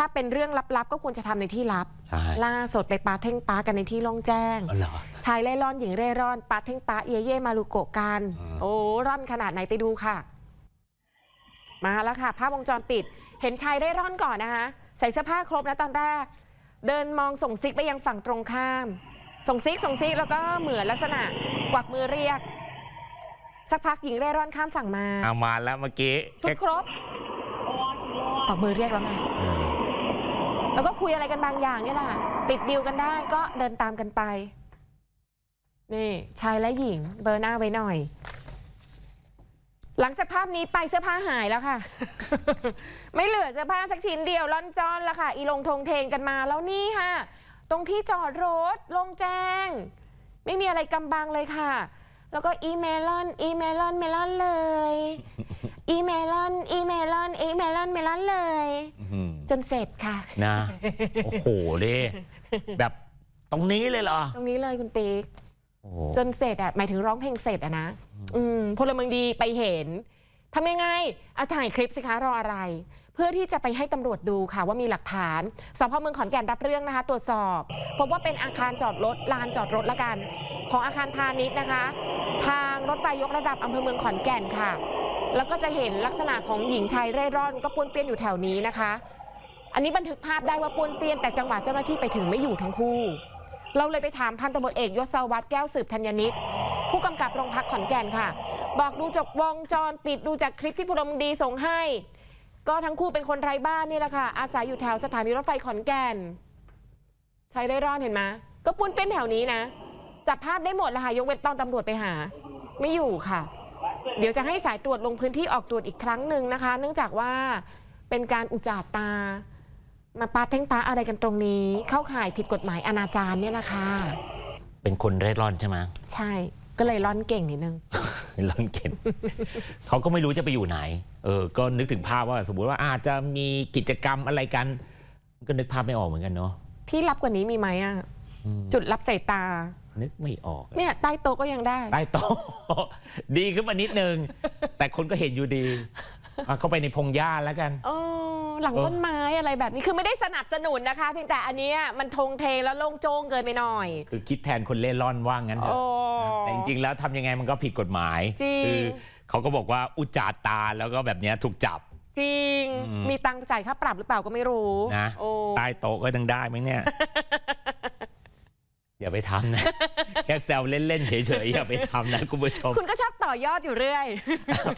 ถ้าเป็นเรื่องลับๆ ก็ควรจะทำในที่ลับใช่ล่าสดไปปาเท่งปากันในที่โล่งแจ้งอ๋อเหรอชายเล่ร่อนหญิงเร่ร่อนปาเท่งปาเยเย่มารุโกะกันอืมโอ้ร่อนขนาดไหนไปดูค่ะ มาแล้วค่ะ ภาพวงจรปิด เห็นชายเร่ร่อนก่อนนะคะ ใส่เสื้อผ้าครบนะตอนแรก เดินมองส่งซิกไปยังฝั่งตรงข้าม ส่งซิกส่งซิกแล้วก็เหมือนลักษณะกวักมือเรียก สักพักหญิงเร่ร่อนข้ามฝั่งมาเอามาแล้วเมื่อกี้ชุดครบกวักมือเรียกแล้วไงเออ แล้วก็คุยอะไรกันบางอย่างเนี่ยแหละปิดดีลกันได้ก็เดินตามกันไป นี่ชายและหญิงเบอร์หน้าไว้หน่อย หลังจากภาพนี้ไปเสื้อผ้าหายแล้วค่ะ ไม่เหลือเสื้อผ้าสักชิ้นเดียวล่อนจอนแล้วค่ะ อีลงทงเทงกันมาแล้วนี่ค่ะ ตรงที่จอดรถลงแจ้ง ไม่มีอะไรกำบังเลยค่ะ แล้วก็อีเมลอน อีเมลอนเมลอนเลย อีเมลอน อีเมลอน อีเมลอนเมลอนเลยอื้อหือ จนเสร็จค่ะ นะ โอ้โหดิแบบตรงนี้เลยเหรอ ตรงนี้เลยคุณปิ๊กโอ้โหจนเสร็จอะหมายถึงร้องเพลงเสร็จอะนะอืมพลเมืองดีไปเห็นทำยังไงเอาถ่ายคลิปสิคะรออะไร เพื่อที่จะไปให้ตำรวจดูค่ะว่ามีหลักฐานสพเมืองขอนแก่นรับเรื่องนะคะ ตรวจสอบพบว่าเป็นอาคารจอดรถลานจอดรถละกัน ของอาคารพาณิชย์นะคะ ทางรถไฟยกระดับอำเภอเมืองขอนแก่นค่ะ แล้วก็จะเห็นลักษณะของหญิงชายเร่ร่อน ก็ป้วนเปี้ยนอยู่แถวนี้นะคะ อันนี้บันทึกภาพได้ว่าป้วนเปี้ยนแต่จังหวะเจ้าหน้าที่ไปถึงไม่อยู่ทั้งคู่ เราเลยไปถามพันตำรวจเอกยศวัตรแก้วสืบธัญนิตผู้กำกับโรงพักขอนแก่นค่ะ บอกดูจากวงจรปิดดูจากคลิปที่พลเมืองดีส่งให้ ก็ทั้งคู่เป็นคนไร้บ้านนี่แหละค่ะ อาศัยอยู่แถวสถานีรถไฟขอนแก่นชายได้ร่อนเห็นไหมก็ปุ้นเป็นแถวนี้นะจับภาพได้หมดแล้วค่ะยกเว้นตอนตำรวจไปหา ไม่อยู่ค่ะ เดี๋ยวจะให้สายตรวจลงพื้นที่ออกตรวจอีกครั้งหนึ่งนะคะ เนื่องจากว่าเป็นการอุจจาตา มาปาเท่งปาอะไรกันตรงนี้ เข้าข่ายผิดกฎหมายอนาจารเนี่ยแหละค่ะเป็นคนเร่ร่อนใช่ไหมใช่ก็เลยร่อนเก่งนิดนึงร่อนเก่งเขาก็ไม่รู้จะไปอยู่ไหน เออ ก็นึกถึงภาพว่าสมมติว่าอาจจะมีกิจกรรมอะไรกัน ก็นึกภาพไม่ออกเหมือนกันเนาะที่รับกว่านี้มีไหมอะอืมจุดรับสายตา นึกไม่ออก เนี่ยใต้โต๊ะก็ยังได้ ใต้โต๊ะดีขึ้นมานิดนึง แต่คนก็เห็นอยู่ดีอะเข้าไปในพงหญ้าแล้วกันเออ หลังเออต้นไม้อะไรแบบนี้คือไม่ได้สนับสนุนนะคะ เพียงแต่อันเนี้ยมันทงเทแล้วโล่งโจ้งเกินไปหน่อย คือคิดแทนคนเล่ร่อนว่างั้นเถโอ้อะแต่จริงๆแล้วทำยังไงมันก็ผิดกฎหมายจริงคือเขาก็บอกว่าอุจจาตาแล้วก็แบบเนี้ยถูกจับจริงอืมมีตังค์จ่ายค่าปรับหรือเปล่าก็ไม่รู้นะโอ้ใต้โต๊ะก็ยังได้ไหมเนี่ยอย่าไปทำนะ แค่แซวเล่น ๆ เฉย ๆ อย่าไปทำนะ คุณผู้ชม คุณก็ชอบต่อยอดอยู่เรื่อย